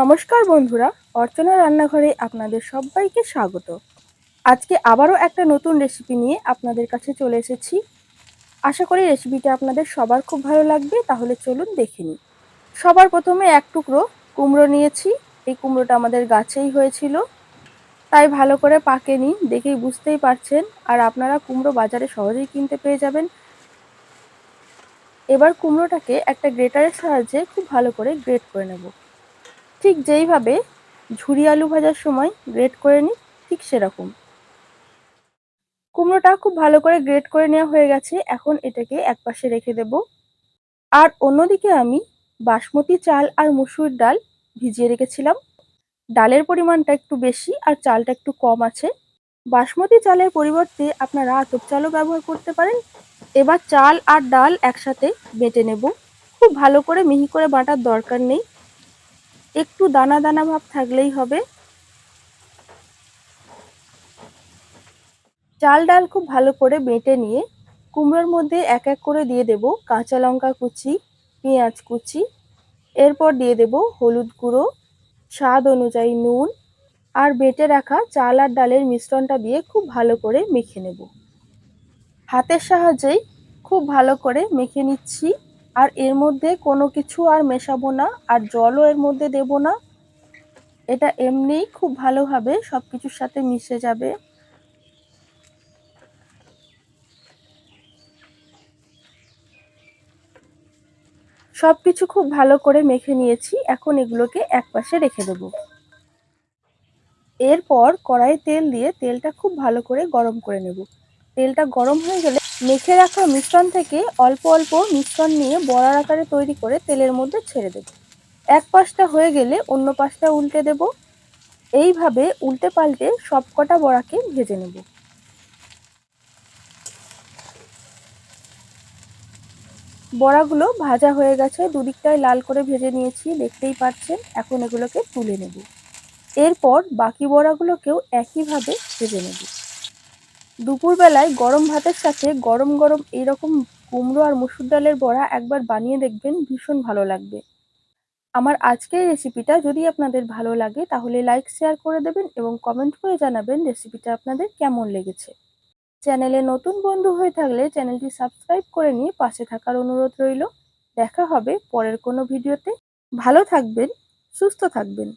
নমস্কার বন্ধুরা, অর্চনা রান্নাঘরে আপনাদের সবাইকে স্বাগত। আজকে আবারও একটা নতুন রেসিপি নিয়ে আপনাদের কাছে চলে এসেছি। আশা করি রেসিপিটা আপনাদের সবার খুব ভালো লাগবে, তাহলে চলুন দেখে নিই। সবার প্রথমে এক টুকরো কুমড়ো নিয়েছি, এই কুমড়োটা আমাদের গাছেই হয়েছিল। তাই ভালো করে পাকেনি দেখেই বুঝতেই পারছেন, আর আপনারা কুমড়ো বাজারে সহজেই কিনতে পেয়ে যাবেন। এবার কুমড়োটাকে একটা গ্রেটারের সাহায্যে খুব ভালো করে গ্রেট করে নেব। ঠিক যেইভাবে ঝুরি আলু ভাজার সময় গ্রেট করে নিই, ঠিক সেরকম। কুমড়োটা খুব ভালো করে গ্রেট করে নেওয়া হয়ে গেছে, এখন এটাকে একপাশে রেখে দেব। আর অন্যদিকে আমি বাসমতি চাল আর মুসুর ডাল ভিজিয়ে রেখেছিলাম। ডালের পরিমাণটা একটু বেশি আর চালটা একটু কম আছে। বাসমতি চালের পরিবর্তে আপনারা আতপ চালও ব্যবহার করতে পারেন। এবার চাল আর ডাল একসাথে বেটে নেব। খুব ভালো করে মিহি করে বাটার দরকার নেই। একটু দানা দানা ভাব থাকলেই হবে। চাল ডাল খুব ভালো করে বেটে নিয়ে কুমড়োর মধ্যে এক এক করে দিয়ে দেব কাঁচা লঙ্কা কুচি, পেঁয়াজ কুচি, এরপর দিয়ে দেব হলুদ গুঁড়ো, স্বাদ অনুযায়ী নুন আর বেটে রাখা চাল আর ডালের মিশ্রণটা দিয়ে খুব ভালো করে মেখে নেব। হাতের সাহায্যেই খুব ভালো করে মেখে নিচ্ছি। আর এর মধ্যে কোনো কিছু আর মেশাবো না, আর জলও এর মধ্যে দেব না। এটা এমনিই খুব ভালোভাবে সব কিছুর সাথে মিশে যাবে। সব কিছু খুব ভালো করে মেখে নিয়েছি, এখন এগুলোকে একপাশে রেখে দেবো। এরপর কড়াই তেল দিয়ে তেলটা খুব ভালো করে গরম করে নেব। তেলটা গরম হয়ে গেলে মেখে রাখা মিশ্রণ থেকে অল্প অল্প মিশ্রণ নিয়ে বড়ার আকারে তৈরি করে তেলের মধ্যে ছেড়ে দেব। এক পাশটা হয়ে গেলে অন্য পাশটা উল্টে দেব। এইভাবে উল্টে পাল্টে সব কটা বড়াকে ভেজে নেব। বড়াগুলো ভাজা হয়ে গেছে দুদিকটাই লাল করে ভেজে নিয়েছি, দেখতেই পাচ্ছেন, এখন এগুলোকে তুলে নেব। এরপর বাকি বড়াগুলোকেও একইভাবে ভেজে নেব। দুপুরবেলায় গরম ভাতের সাথে গরম গরম এইরকম কুমড়ো আর মুসুর ডালের বড়া একবার বানিয়ে দেখবেন ভীষণ ভালো লাগবে। আমার আজকের রেসিপিটা যদি আপনাদের ভালো লাগে তাহলে লাইক শেয়ার করে দেবেন এবং কমেন্ট করে জানাবেন রেসিপিটা আপনাদের কেমন লেগেছে। চ্যানেলে নতুন বন্ধু হয়ে থাকলে চ্যানেলটি সাবস্ক্রাইব করে নিয়ে পাশে থাকার অনুরোধ রইল। দেখা হবে পরের কোনো ভিডিওতে ভালো থাকবেন, সুস্থ থাকবেন।